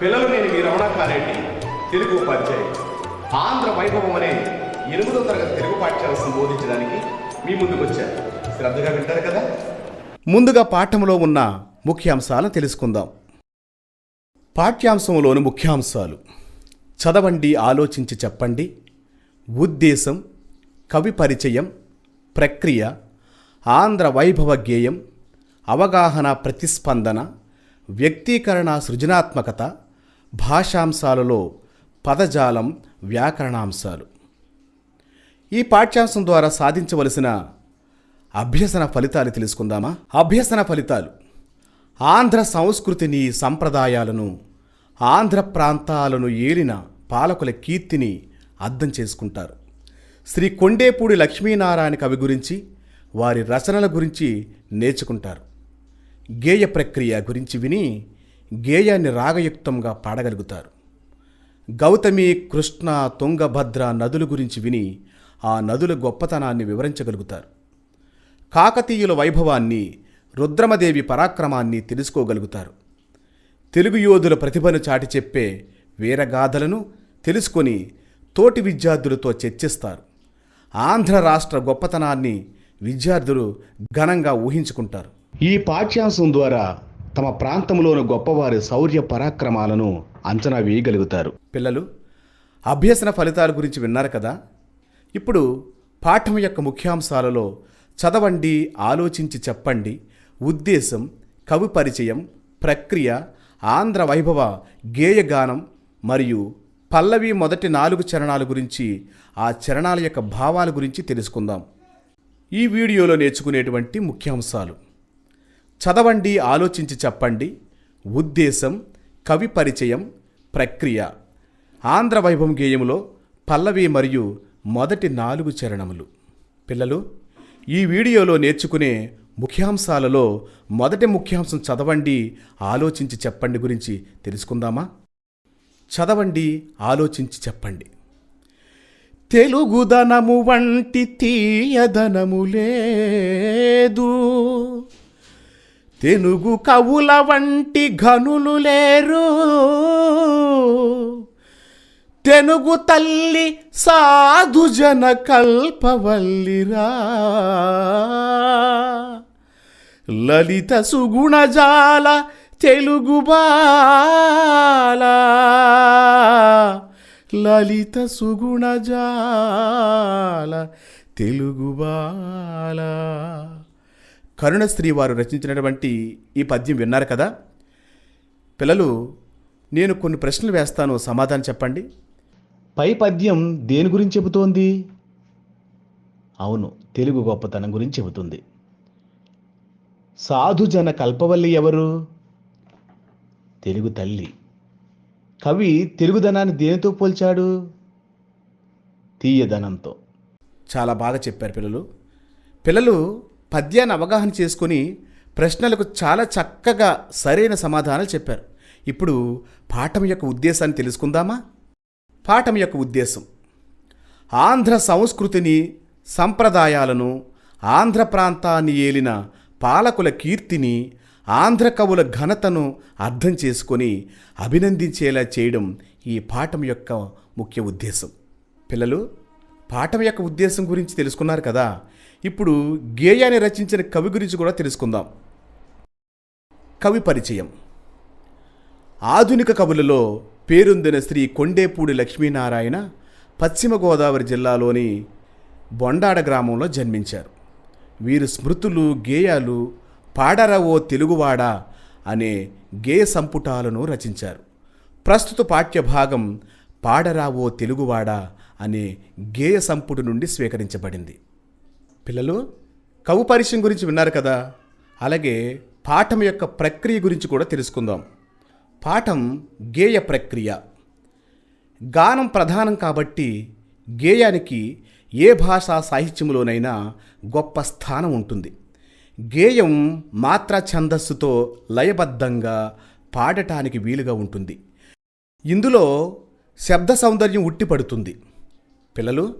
పిల్లలు నేను మీ రమణాకారెడ్డి తెలుగు ఉపాధ్యాయుడు ఆంధ్ర వైభవం అనే ఎనిమిదో తరగతి తెలుగు పాఠ్యాంశం బోధించడానికి మీ ముందుకు వచ్చాను శ్రద్ధగా వింటారు కదా? ముందుగా పాఠంలో ఉన్న ముఖ్యాంశాలను తెలుసుకుందాం. పాఠ్యాంశంలోని ముఖ్యాంశాలు. చదవండి ఆలోచించి చెప్పండి. ఉద్దేశం కవి పరిచయం ప్రక్రియ ఆంధ్ర వైభవ గేయం అవగాహన ప్రతిస్పందన వ్యక్తీకరణ సృజనాత్మకత భాషాంశాలలో పదజాలం వ్యాకరణాంశాలు. ఈ పాఠ్యాంశం ద్వారా సాధించవలసిన అభ్యసన ఫలితాలు తెలుసుకుందామా? అభ్యసన ఫలితాలు. ఆంధ్ర సంస్కృతిని సంప్రదాయాలను ఆంధ్ర ప్రాంతాలను ఏలిన పాలకుల కీర్తిని అర్థం చేసుకుంటారు. శ్రీ కొండేపూడి లక్ష్మీనారాయణ కవి గురించి వారి రచనల గురించి నేర్చుకుంటారు. గేయ ప్రక్రియ గురించి విని గేయాన్ని రాగయుక్తంగా పాడగలుగుతారు. గౌతమి కృష్ణ తుంగభద్ర నదుల గురించి విని ఆ నదుల గొప్పతనాన్ని వివరించగలుగుతారు. కాకతీయుల వైభవాన్ని రుద్రమదేవి పరాక్రమాన్ని తెలుసుకోగలుగుతారు. తెలుగు యోధుల ప్రతిభను చాటి చెప్పే వీరగాథలను తెలుసుకొని తోటి విద్యార్థులతో చర్చిస్తారు. ఆంధ్ర రాష్ట్ర గొప్పతనాన్ని విద్యార్థులు ఘనంగా ఊహించుకుంటారు. ఈ పాఠ్యాంశం ద్వారా తమ ప్రాంతంలోని గొప్పవారి శౌర్య పరాక్రమాలను అంచనా వేయగలుగుతారు. పిల్లలు అభ్యసన ఫలితాల గురించి విన్నారు కదా? ఇప్పుడు పాఠం యొక్క ముఖ్యాంశాలలో చదవండి ఆలోచించి చెప్పండి. ఉద్దేశం కవి పరిచయం ప్రక్రియ ఆంధ్ర వైభవ గేయగానం మరియు పల్లవి మొదటి నాలుగు చరణాల గురించి ఆ చరణాల యొక్క భావాల గురించి తెలుసుకుందాం. ఈ వీడియోలో నేర్చుకునేటువంటి ముఖ్యాంశాలు. చదవండి ఆలోచించి చెప్పండి. ఉద్దేశం కవి పరిచయం ప్రక్రియ. ఆంధ్ర వైభవం గేయంలో పల్లవి మరియు మొదటి నాలుగు చరణములు. పిల్లలు ఈ వీడియోలో నేర్చుకునే ముఖ్యాంశాలలో మొదటి ముఖ్యాంశం చదవండి ఆలోచించి చెప్పండి గురించి తెలుసుకుందామా? చదవండి ఆలోచించి చెప్పండి. తెలుగుదనము వంటి తీయదనము లేదు. తెనుగు కవుల వంటి ఘనులు లేరు. తెనుగు తల్లి సాధుజన కల్పవల్లిరా. లలిత సుగుణజాల తెలుగు బాల. లలిత సుగుణజాల తెలుగు బాల. కరుణశ్రీ వారు రచించినటువంటి ఈ పద్యం విన్నారు కదా? పిల్లలు నేను కొన్ని ప్రశ్నలు వేస్తాను సమాధానం చెప్పండి. పై పద్యం దేని గురించి చెబుతోంది? అవును తెలుగు గొప్పతనం గురించి చెబుతుంది. సాధుజన కల్పవల్లి ఎవరు? తెలుగు తల్లి. కవి తెలుగుదనాన్ని దేనితో పోల్చాడు? తీయదనంతో. చాలా బాగా చెప్పారు పిల్లలు. పిల్లలు పద్యాన్ని అవగాహన చేసుకొని ప్రశ్నలకు చాలా చక్కగా సరైన సమాధానాలు చెప్పారు. ఇప్పుడు పాఠం యొక్క ఉద్దేశాన్ని తెలుసుకుందామా? పాఠం యొక్క ఉద్దేశం. ఆంధ్ర సంస్కృతిని సంప్రదాయాలను ఆంధ్ర ప్రాంతాన్ని ఏలిన పాలకుల కీర్తిని ఆంధ్ర కవుల ఘనతను అర్థం చేసుకొని అభినందించేలా చేయడం ఈ పాఠం యొక్క ముఖ్య ఉద్దేశం. పిల్లలు పాఠం యొక్క ఉద్దేశం గురించి తెలుసుకున్నారు కదా? ఇప్పుడు గేయాన్ని రచించిన కవి గురించి కూడా తెలుసుకుందాం. కవి పరిచయం. ఆధునిక కవులలో పేరొందిన శ్రీ కొండేపూడి లక్ష్మీనారాయణ పశ్చిమ గోదావరి జిల్లాలోని బొండాడ గ్రామంలో జన్మించారు. వీరు స్మృతులు గేయాలు పాడరవో తెలుగువాడా అనే గేయ సంపుటాలను రచించారు. ప్రస్తుత పాఠ్యభాగం పాడరావో తెలుగువాడ తెలుగువాడా అనే గేయ సంపుటి నుండి స్వీకరించబడింది. పిల్లలు కవు పరిచయం గురించి విన్నారు కదా? అలాగే పాఠం యొక్క ప్రక్రియ గురించి కూడా తెలుసుకుందాం. పాఠం గేయ ప్రక్రియ. గానం ప్రధానం కాబట్టి గేయానికి ఏ భాషా సాహిత్యంలోనైనా గొప్ప స్థానం ఉంటుంది. గేయం మాత్ర ఛందస్సుతో లయబద్ధంగా పాడటానికి వీలుగా ఉంటుంది. ఇందులో శబ్ద సౌందర్యం ఉట్టిపడుతుంది. పిల్లలు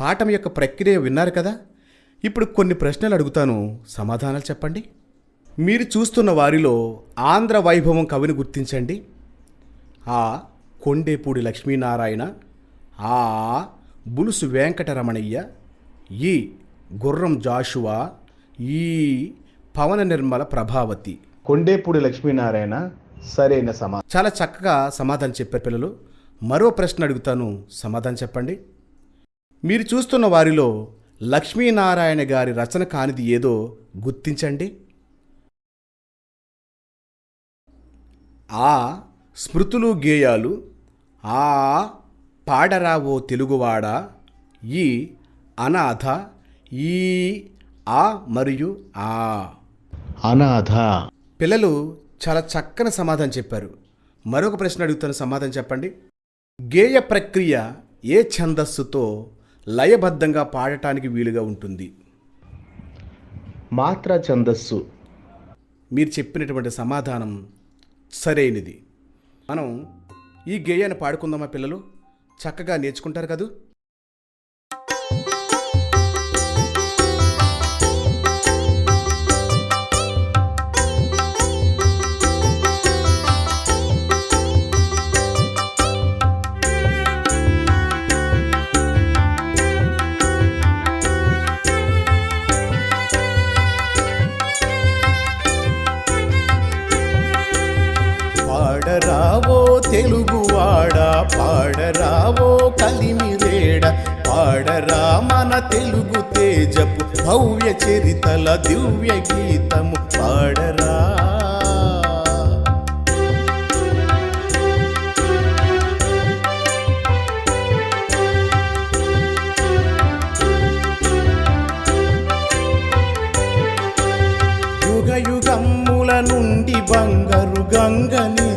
పాఠం యొక్క ప్రక్రియ విన్నారు కదా? ఇప్పుడు కొన్ని ప్రశ్నలు అడుగుతాను. సమాధానాలు చెప్పండి. మీరు చూస్తున్న వారిలో ఆంధ్ర వైభవం కవిని గుర్తించండి. ఆ కొండేపూడి లక్ష్మీనారాయణ ఆ బులుసు వెంకటరమణయ్య ఈ గుర్రం జాషువా ఈ పవన నిర్మల ప్రభావతి. కొండేపూడి లక్ష్మీనారాయణ సరైన సమా చాలా చక్కగా సమాధానం చెప్పారు పిల్లలు. మరో ప్రశ్న అడుగుతాను. సమాధానం చెప్పండి. మీరు చూస్తున్న వారిలో లక్ష్మీనారాయణ గారి రచన కానిది ఏదో గుర్తించండి. ఆ స్మృతులు గేయాలు ఆ పాడరా ఓ తెలుగువాడ ఈ అనాథ ఈ ఆ మరియు ఆ. అనాథ. పిల్లలు చాలా చక్కని సమాధానం చెప్పారు. మరొక ప్రశ్న అడుగుతాను సమాధానం చెప్పండి. గేయ ప్రక్రియ ఏ ఛందస్సుతో లయబద్ధంగా పాడటానికి వీలుగా ఉంటుంది. మాత్ర ఛందస్సు. మీరు చెప్పినటువంటి సమాధానం సరైనది. మనం ఈ గేయాన్ని పాడుకుందామా పిల్లలు? చక్కగా నేర్చుకుంటారు కదూ? తెలుగువాడా పాడరావో కలిమిరేడ పాడరా మన తెలుగు తేజపు భవ్య చరితల దివ్య గీతము. పాడరా. యుగ యుగమ్ముల నుండి బంగారు గంగని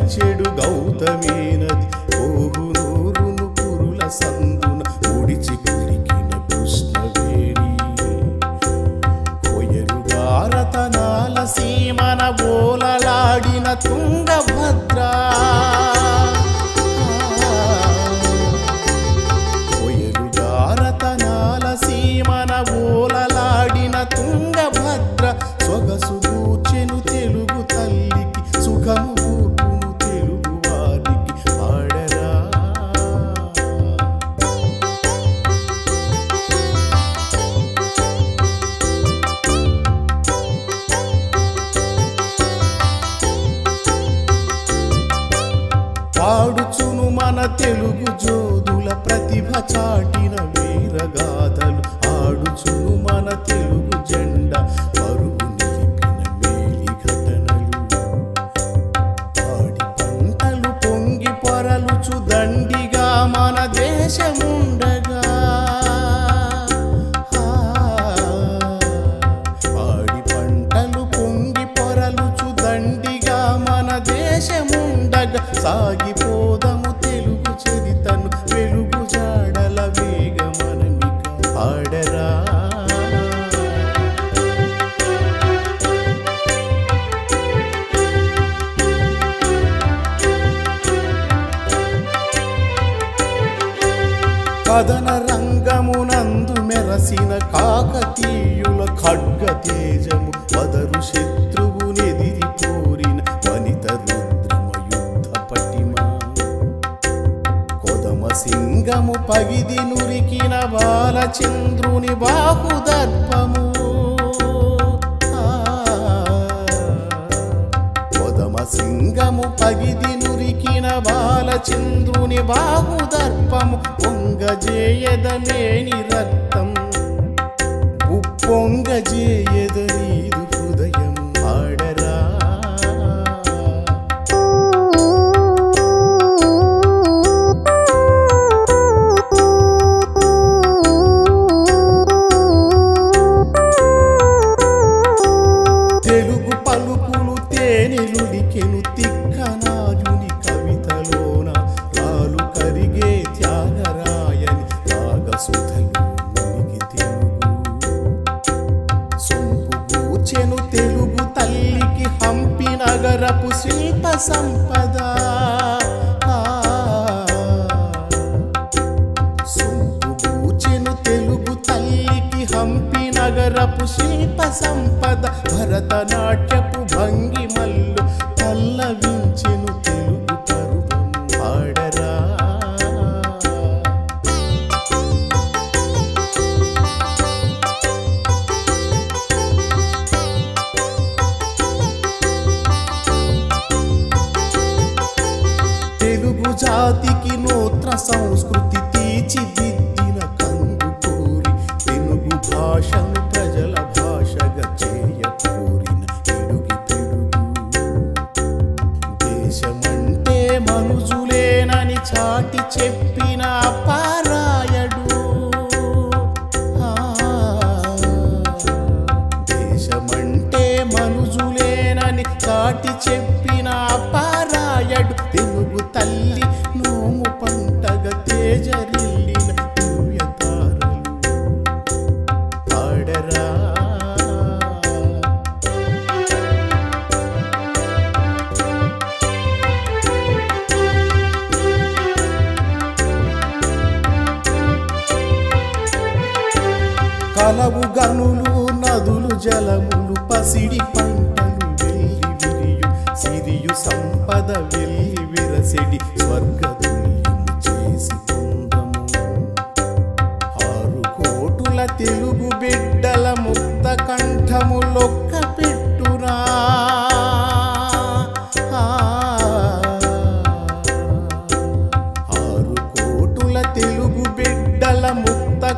వదరు శత్రువునెదిరి కోరిన వనిత రుద్రమయుద్ధ పటిమ కొదమ సింగము పగిది నురికిన బాలచంద్రుని బాహుదర్పము. కొదమ సింగము పగిది నురికిన బాలచంద్రుని బాహుదర్పము. పొంగజేయదలేని రక్తం. ఉప్పొంగజేయదనీదు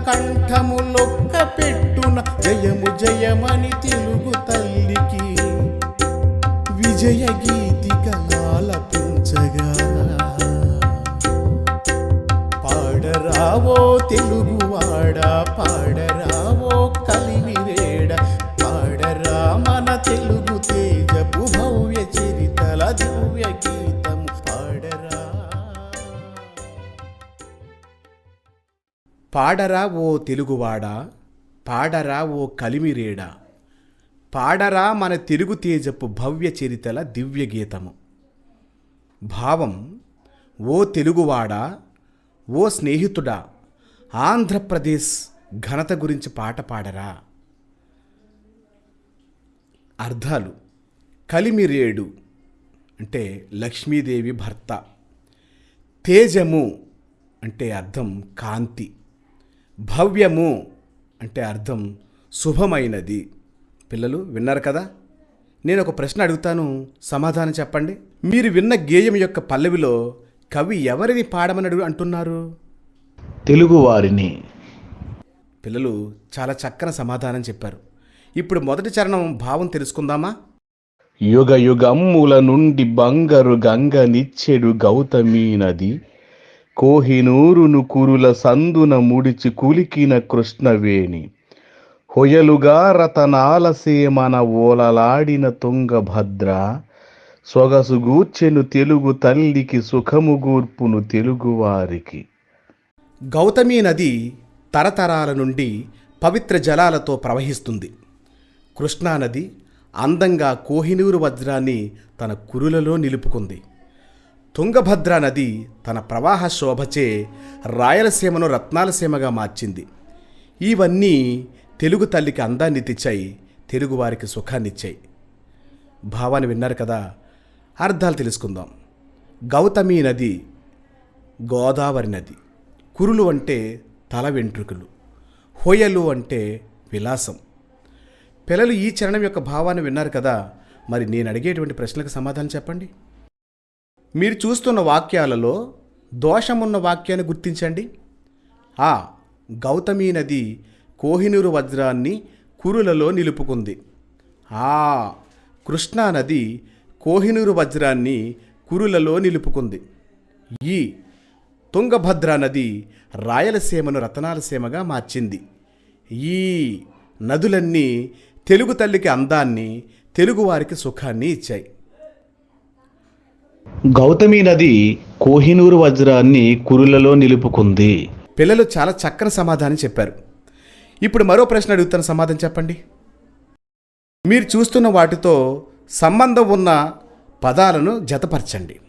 కంఠములొక్క పెట్టున జయము జయమని తెలుగు తల్లికి. విజయ పాడరా ఓ తెలుగువాడా పాడరా ఓ కలిమిరేడా. పాడరా మన తెలుగు తేజపు భవ్య చరితల దివ్య గీతము. భావం ఓ తెలుగువాడా ఓ స్నేహితుడా ఆంధ్రప్రదేశ్ ఘనత గురించి పాట పాడరా. అర్థాలు కలిమిరేడు అంటే లక్ష్మీదేవి భర్త. తేజము అంటే అర్థం కాంతి. భవ్యము అంటే అర్థం శుభమైనది. పిల్లలు విన్నారు కదా? నేను ఒక ప్రశ్న అడుగుతాను సమాధానం చెప్పండి. మీరు విన్న గేయం యొక్క పల్లవిలో కవి ఎవరిని పాడమని అడుగు అంటున్నారు? తెలుగువారిని. పిల్లలు చాలా చక్కని సమాధానం చెప్పారు. ఇప్పుడు మొదటి చరణం భావం తెలుసుకుందామా? యుగ యుగమ్ముల నుండి బంగరు గంగ నిచ్చెడు గౌతమీ నది కోహినూరును కురుల సందున ముడిచి కులికిన కృష్ణవేణి. హొయలుగా రతనాల సేమన ఓలలాడిన తుంగభద్ర. సొగసుగూర్చెను తెలుగు తల్లికి సుఖముగూర్పును తెలుగువారికి. గౌతమీ నది తరతరాల నుండి పవిత్ర జలాలతో ప్రవహిస్తుంది. కృష్ణానది అందంగా కోహినూరు వజ్రాన్ని తన కురులలో నిలుపుకుంది. తుంగభద్ర నది తన ప్రవాహ శోభచే రాయలసీమను రత్నాలసీమగా మార్చింది. ఇవన్నీ తెలుగు తల్లికి అందాన్ని తెచ్చాయి తెలుగువారికి సుఖాన్నిచ్చాయి భావాన్ని విన్నారు కదా అర్థాలు తెలుసుకుందాం. గౌతమీ నది గోదావరి నది. కురులు అంటే తల వెంట్రుకలు హోయలు అంటే విలాసం. పిల్లలు ఈ చరణం యొక్క భావాన్ని విన్నారు కదా మరి నేను అడిగేటువంటి ప్రశ్నలకు సమాధానం చెప్పండి. మీరు చూస్తున్న వాక్యాలలో దోషమున్న వాక్యాన్ని గుర్తించండి. ఆ గౌతమీ నది కోహినూరు వజ్రాన్ని కురులలో నిలుపుకుంది. ఆ కృష్ణా నది కోహినూరు వజ్రాన్ని కురులలో నిలుపుకుంది. ఈ తుంగభద్ర నది రాయలసీమను రతనాలసీమగా మార్చింది. ఈ నదులన్నీ తెలుగు తల్లికి అందాన్ని తెలుగువారికి సుఖాన్ని ఇచ్చాయి. గౌతమి నది కోహినూరు వజ్రాన్ని కురులలో నిలుపుకుంది. పిల్లలు చాలా చక్కని సమాధానం చెప్పారు. ఇప్పుడు మరో ప్రశ్న అడుగుతున్న సమాధానం చెప్పండి. మీరు చూస్తున్న వాటితో సంబంధం ఉన్న పదాలను జతపరచండి.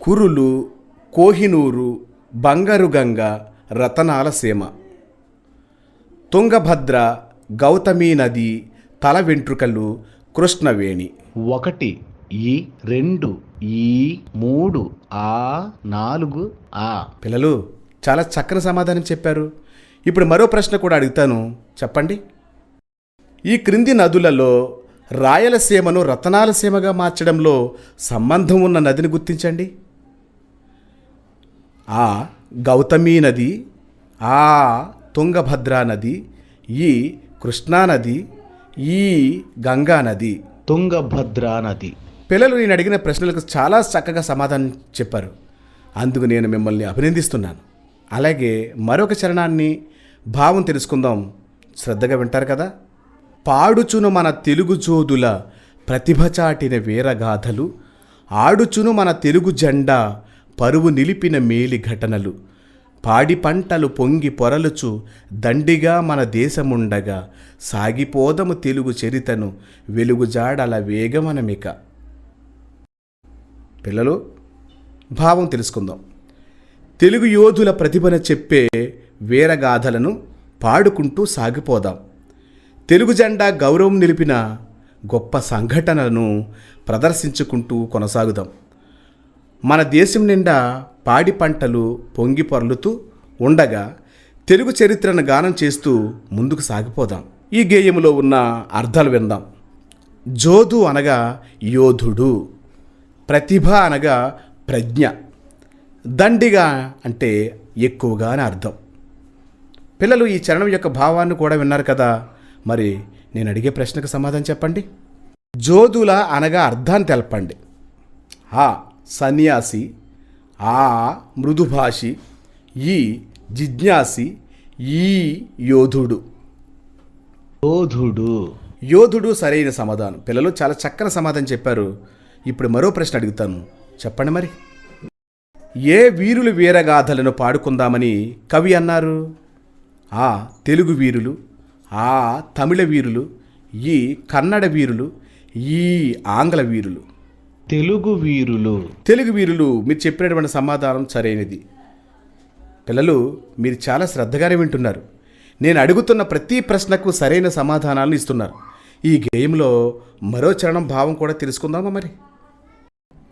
కురులు కోహినూరు బంగారు గంగ రతనాల సీమ. తుంగభద్ర గౌతమీ నది తల వెంట్రుకలు కృష్ణవేణి. ఒకటి ఈ రెండు ఈ మూడు ఆ నాలుగు ఆ. పిల్లలు చాలా చక్కని సమాధానం చెప్పారు. ఇప్పుడు మరో ప్రశ్న కూడా అడుగుతాను. చెప్పండి. ఈ క్రింది నదులలో రాయలసీమను రతనాలసీమగా మార్చడంలో సంబంధం ఉన్న నదిని గుర్తించండి. ఆ గౌతమీ నది ఆ తుంగభద్రా నది ఈ కృష్ణానది ఈ గంగా నది. తుంగభద్రా నది. పిల్లలు నేను అడిగిన ప్రశ్నలకు చాలా చక్కగా సమాధానం చెప్పారు. అందుకు నేను మిమ్మల్ని అభినందిస్తున్నాను. అలాగే మరొక చరణాన్ని భావం తెలుసుకుందాం. శ్రద్ధగా వింటారు కదా? పాడుచును మన తెలుగు జోదుల ప్రతిభ చాటిన వీరగాథలు ఆడుచును మన తెలుగు జెండా పరువు నిలిపిన మేలి ఘటనలు. పాడి పంటలు పొంగి పొరలుచు దండిగా మన దేశముండగా సాగిపోదము తెలుగు చరితను వెలుగుజాడల వేగమనమిక. పిల్లలు భావం తెలుసుకుందాం. తెలుగు యోధుల ప్రతిభను చెప్పే వీరగాథలను పాడుకుంటూ సాగిపోదాం. తెలుగు జెండా గౌరవం నిలిపిన గొప్ప సంఘటనలను ప్రదర్శించుకుంటూ కొనసాగుదాం. మన దేశం నిండా పాడి పంటలు పొంగి పొరలుతూ ఉండగా తెలుగు చరిత్రను గానం చేస్తూ ముందుకు సాగిపోదాం. ఈ గేయంలో ఉన్న అర్థాలు విందాం. జోధు అనగా యోధుడు ప్రతిభ అనగా ప్రజ్ఞ దండిగా అంటే ఎక్కువగా అని అర్థం. పిల్లలు ఈ చరణం యొక్క భావాన్ని కూడా విన్నారు కదా. మరి నేను అడిగే ప్రశ్నకు సమాధానం చెప్పండి? జోధుల అనగా అర్థాన్ని తెలపండి. ఆ సన్యాసి ఆ మృదుభాషి ఈ జిజ్ఞాసి ఈ యోధుడు. యోధుడు. యోధుడు సరైన సమాధానం. పిల్లలు చాలా చక్కని సమాధానం చెప్పారు. ఇప్పుడు మరో ప్రశ్న అడుగుతాను. చెప్పండి మరి. ఏ వీరులు వీరగాథలను పాడుకుందామని కవి అన్నారు? ఆ తెలుగు వీరులు ఆ తమిళ వీరులు ఈ కన్నడ వీరులు ఈ ఆంగ్ల వీరులు. తెలుగు వీరులు. తెలుగు వీరులు మీరు చెప్పినటువంటి సమాధానం సరైనది. పిల్లలు మీరు చాలా శ్రద్ధగానే వింటున్నారు. నేను అడుగుతున్న ప్రతి ప్రశ్నకు సరైన సమాధానాలను ఇస్తున్నారు. ఈ గేమ్లో మరో చరణం భావం కూడా తెలుసుకుందామా మరి?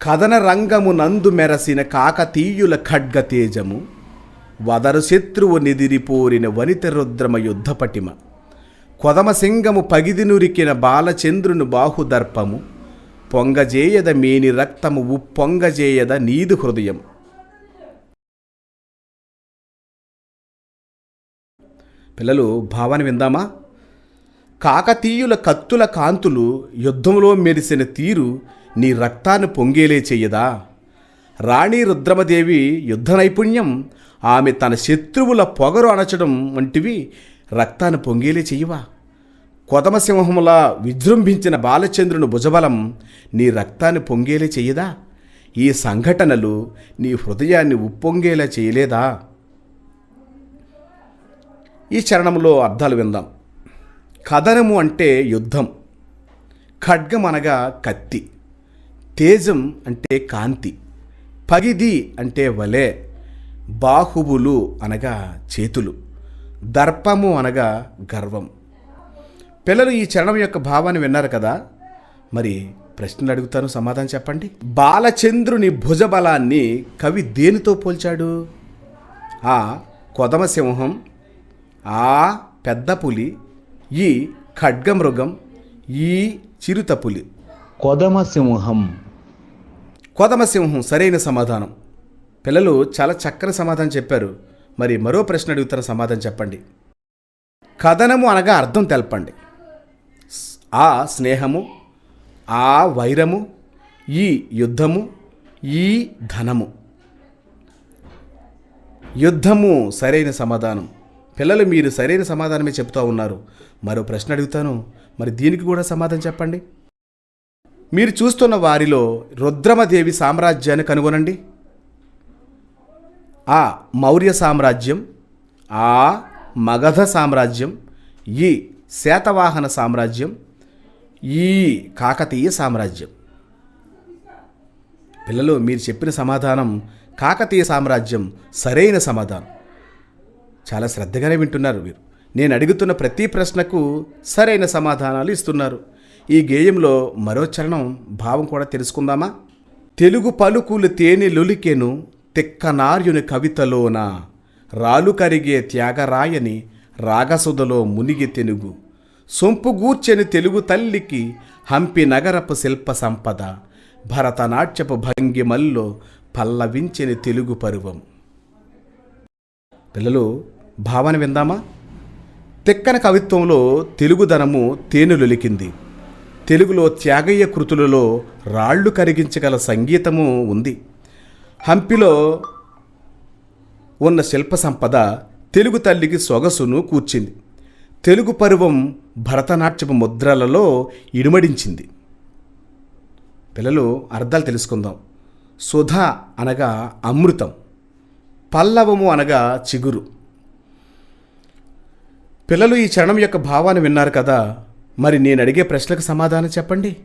కథన రంగము నందు మెరసిన కాకతీయుల ఖడ్గ తేజము వదరు శత్రువు నిదిరిపోరిన వనిత రుద్రమ యుద్ధపటిమ కొదమ సింగము పగిది నురికిన బాలచంద్రుని బాహుదర్పము పొంగజేయద మేని రక్తము ఉప్పొంగజేయద నీదు హృదయం. పిల్లలు భావాన్ని విందామా? కాకతీయుల కత్తుల కాంతులు యుద్ధంలో మెరిసిన తీరు నీ రక్తాన్ని పొంగేలే చెయ్యదా రాణి రుద్రమదేవి యుద్ధ నైపుణ్యం ఆమె తన శత్రువుల పొగరు అణచడం వంటివి రక్తాన్ని పొంగేలే చెయ్యవా కొదమసింహములా విజృంభించిన బాలచంద్రుని భుజబలం నీ రక్తాన్ని పొంగేలే చెయ్యదా ఈ సంఘటనలు నీ హృదయాన్ని ఉప్పొంగేలా చేయలేదా? ఈ చరణంలో అర్థాలు విందాం. కథనము అంటే యుద్ధం. ఖడ్గం అనగా కత్తి. తేజం అంటే కాంతి. పగిది అంటే వలె. బాహువులు అనగా చేతులు. దర్పము అనగా గర్వం. పిల్లలు ఈ చరణం యొక్క భావాన్ని విన్నారు కదా? మరి ప్రశ్నలు అడుగుతాను సమాధానం చెప్పండి. బాలచంద్రుని భుజబలాన్ని కవి దేనితో పోల్చాడు? ఆ కొదమసింహం ఆ పెద్ద పులి ఈ ఖడ్గమృగం ఈ చిరుత పులి కొదమ సింహం కొదమసింహం సరైన సమాధానం. పిల్లలు చాలా చక్కని సమాధానం చెప్పారు. మరి మరో ప్రశ్న అడుగుతారు సమాధానం చెప్పండి. కథనము అనగా అర్థం తెలపండి. ఆ స్నేహము ఆ వైరము ఈ యుద్ధము ఈ ధనము. యుద్ధము సరైన సమాధానం. పిల్లలు మీరు సరైన సమాధానమే చెప్తూ ఉన్నారు. మరో ప్రశ్న అడుగుతాను. మరి దీనికి కూడా సమాధానం చెప్పండి. మీరు చూస్తున్న వారిలో రుద్రమదేవి సామ్రాజ్యాన్ని కనుగొనండి. ఆ మౌర్య సామ్రాజ్యం ఆ మగధ సామ్రాజ్యం ఈ శాతవాహన సామ్రాజ్యం ఈ కాకతీయ సామ్రాజ్యం. పిల్లలు మీరు చెప్పిన సమాధానం కాకతీయ సామ్రాజ్యం సరైన సమాధానం. చాలా శ్రద్ధగానే వింటున్నారు మీరు. నేను అడుగుతున్న ప్రతి ప్రశ్నకు సరైన సమాధానాలు ఇస్తున్నారు. ఈ గేయంలో మరో చరణం భావం కూడా తెలుసుకుందామా? తెలుగు పలుకులు తేనె లొలికెను తిక్కనార్యుని కవితలోన రాలు కరిగే త్యాగరాయని రాగసుధలో మునిగి తెనుగు. సొంపుగూర్చెని తెలుగు తల్లికి హంపి నగరపు శిల్ప సంపద భరతనాట్యపు భంగిమల్లో పల్లవించని తెలుగు పరువం. పిల్లలు భావన విందామా? తిక్కన కవిత్వంలో తెలుగుదనము తేనెలొలికింది. తెలుగులో త్యాగయ్య కృతులలో రాళ్ళు కరిగించగల సంగీతము ఉంది. హంపిలో ఉన్న శిల్ప సంపద తెలుగు తల్లికి సొగసును కూర్చింది. తెలుగు పర్వం భరతనాట్యపు ముద్రలలో ఇడుమడించింది. పిల్లలు అర్థాలు తెలుసుకుందాం. సుధ అనగా అమృతం. పల్లవము అనగా చిగురు. పిల్లలు ఈ చరణం యొక్క భావాన్ని విన్నారు కదా. మరి నేను అడిగే ప్రశ్నలకు సమాధానం చెప్పండి?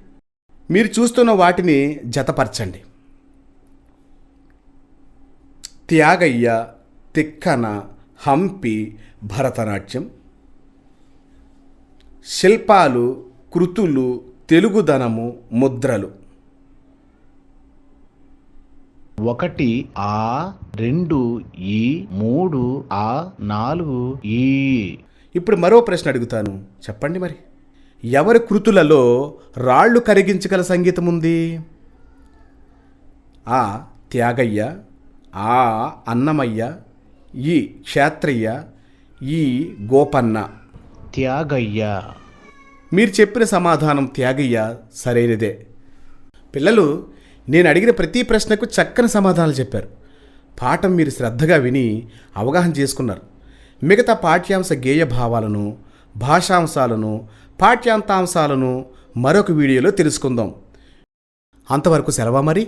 మీరు చూస్తున్న వాటిని జతపరచండి. త్యాగయ్య తిక్కన హంపి భరతనాట్యం. శిల్పాలు కృతులు తెలుగుదనము ముద్రలు. ఒకటి ఆ రెండు ఈ మూడు ఆ నాలుగు ఈ. ఇప్పుడు మరో ప్రశ్న అడుగుతాను. చెప్పండి మరి. ఎవరి కృతులలో రాళ్ళు కరిగించగల సంగీతం ఉంది? ఆ త్యాగయ్య ఆ అన్నమయ్య ఈ క్షేత్రయ్య ఈ గోపన్న. త్యాగయ్య. మీరు చెప్పిన సమాధానం త్యాగయ్య సరైనదే. పిల్లలు నేను అడిగిన ప్రతి ప్రశ్నకు చక్కని సమాధానాలు చెప్పారు. పాఠం మీరు శ్రద్ధగా విని అవగాహన చేసుకున్నారు. మిగతా పాఠ్యాంశ గేయ భావాలను భాషాంశాలను పాఠ్యాంతాంశాలను మరొక వీడియోలో తెలుసుకుందాం. అంతవరకు సెలవా మరి?